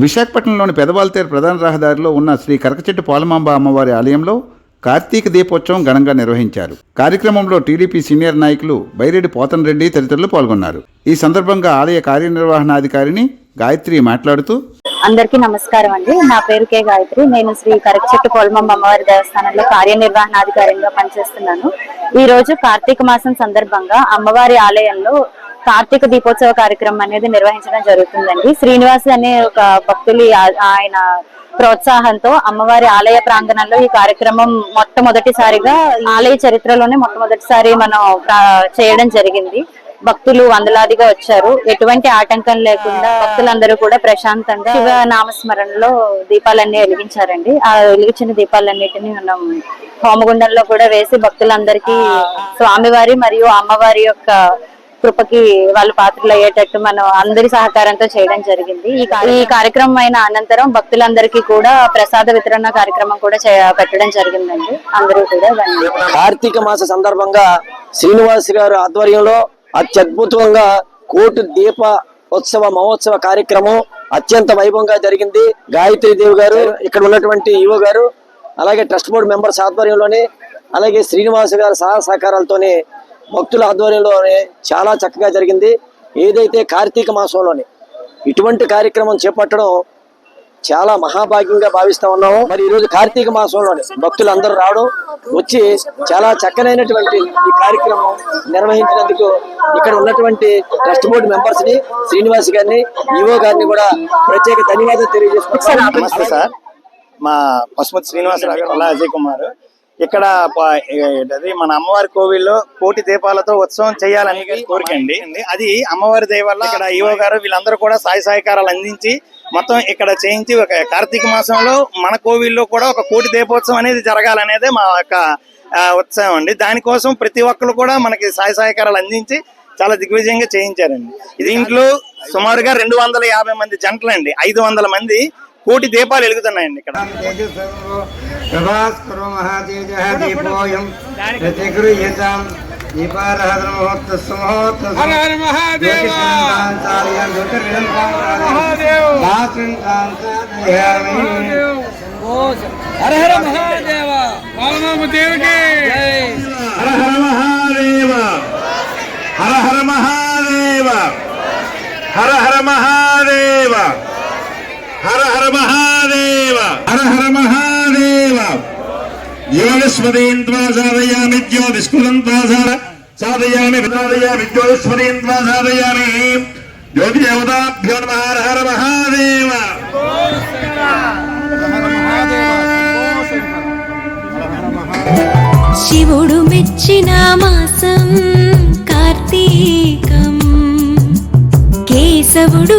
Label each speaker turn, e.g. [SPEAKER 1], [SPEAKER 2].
[SPEAKER 1] విశాఖపట్నంలోని పెదవాల్తేరు ప్రధాన రహదారిలో ఉన్న శ్రీ కరకచెట్టు పాలమాంబ అమ్మవారి ఆలయంలో కార్తీక దీపోత్సవం ఘనంగా నిర్వహించారు. కార్యక్రమంలో టీడీపీ సీనియర్ నాయకులు బైరెడ్డి పోతన్ రెడ్డి తదితరులు పాల్గొన్నారు. ఈ సందర్భంగా ఆలయ కార్యనిర్వహణాధికారిని గాయత్రి మాట్లాడుతూ
[SPEAKER 2] అందరికీ నమస్కారం అండి. నా పేరు కే గాయత్రి. నేను శ్రీ కరకచెట్టు పోలమమ్మ అమ్మవారి దేవస్థానంలో కార్యనిర్వహణాధికారిగా పనిచేస్తున్నాను. ఈ రోజు కార్తీక మాసం సందర్భంగా అమ్మవారి ఆలయంలో కార్తీక దీపోత్సవ కార్యక్రమం అనేది నిర్వహించడం జరుగుతుందండి. శ్రీనివాస్ అనే ఒక భక్తులు ఆయన ప్రోత్సాహంతో అమ్మవారి ఆలయ ప్రాంగణంలో ఈ కార్యక్రమం మొట్టమొదటిసారిగా ఆలయ చరిత్రలోనే మొట్టమొదటిసారి మనం చేయడం జరిగింది. భక్తులు వందలాదిగా వచ్చారు. ఎటువంటి ఆటంకం లేకుండా భక్తులందరూ కూడా ప్రశాంతంగా శివ నామస్మరణలో దీపాలన్నీ వెలిగించారండి. ఆ వెలిగించిన దీపాలన్నిటిని మనం హోమగుండంలో కూడా వేసి భక్తులందరికీ స్వామివారి మరియు అమ్మవారి యొక్క కృపకి వాళ్ళు పాత్రలు అయ్యేటట్టు మనం అందరి సహకారంతో చేయడం జరిగింది. ఈ ఈ కార్యక్రమం అయిన అనంతరం భక్తులందరికీ కూడా ప్రసాద వితరణ కార్యక్రమం కూడా చే- పెట్టడం జరిగిందండి. అందరూ కూడా
[SPEAKER 3] కార్తీక మాస సందర్భంగా శ్రీనివాస్ గారు ఆధ్వర్యంలో అత్యద్భుతంగా కోటి దీప ఉత్సవ మహోత్సవ కార్యక్రమం అత్యంత వైభవంగా జరిగింది. గాయత్రి దేవి గారు ఇక్కడ ఉన్నటువంటి ఈవో గారు అలాగే ట్రస్ట్ బోర్డు మెంబర్స్ ఆధ్వర్యంలోనే అలాగే శ్రీనివాస్ గారు సహ సహకారాలతోనే భక్తుల ఆధ్వర్యంలోనే చాలా చక్కగా జరిగింది. ఏదైతే కార్తీక మాసంలోనే ఇటువంటి కార్యక్రమం చేపట్టడం చాలా మహాభాగ్యంగా భావిస్తా ఉన్నాము. మరి ఈరోజు కార్తీక మాసంలోనే భక్తులు అందరూ రావడం వచ్చి చాలా చక్కనైనటువంటి ఈ కార్యక్రమం నిర్వహించినందుకు ఇక్కడ ఉన్నటువంటి ట్రస్ట్ బోర్డు మెంబర్స్ని శ్రీనివాస్ గారిని ఈవో గారిని కూడా ప్రత్యేక ధన్యవాదాలు తెలియజేసుకుంటున్నాను
[SPEAKER 4] సార్. మా పశుమతి శ్రీనివాసరావు గారు అలా అజయ్ కుమార్. ఇక్కడ ఏంటది? మన అమ్మవారి కోవిల్లో కోటి దీపాలతో ఉత్సవం చేయాలని కోరిక అండి అది అమ్మవారి దయ వల్ల ఇక్కడ ఈవో గారు వీళ్ళందరూ కూడా సాయి సహకారాలు అందించి మొత్తం ఇక్కడ చేయించి ఒక కార్తీక మాసంలో మన కోవిల్లో కూడా ఒక కోటి దీపోత్సవం అనేది జరగాలనేదే మా యొక్క ఉత్సవం అండి. దానికోసం ప్రతి ఒక్కరు కూడా మనకి సాయి సహకారాలు అందించి చాలా దిగ్విజయంగా చేయించారండి. దీంట్లో సుమారుగా రెండు వందల యాభై మంది జంటలండి. ఐదు వందల మంది కోటి దీపాలు వెలుగుతున్నాయండి ఇక్కడ
[SPEAKER 5] హర హర మహాదేవ
[SPEAKER 6] హర హర మహాదేవ
[SPEAKER 7] హర హర మహాదేవ హర హర మహాదేవ హర హర మహాదేవ. హర హర మహాదేవ. మహాదేవ యోగస్మదీన్వా సాధయామి జ్యోతిష్కులంత్వా సాధ సాధయామి సాధయామి జ్యోతిస్మదీన్వా సాధయామి జ్యోతి దేవతాభ్యో నమ. హర హర మహాదేవ.
[SPEAKER 8] శివుడు మెచ్చిన మాసం కార్తీకం. కేశవుడు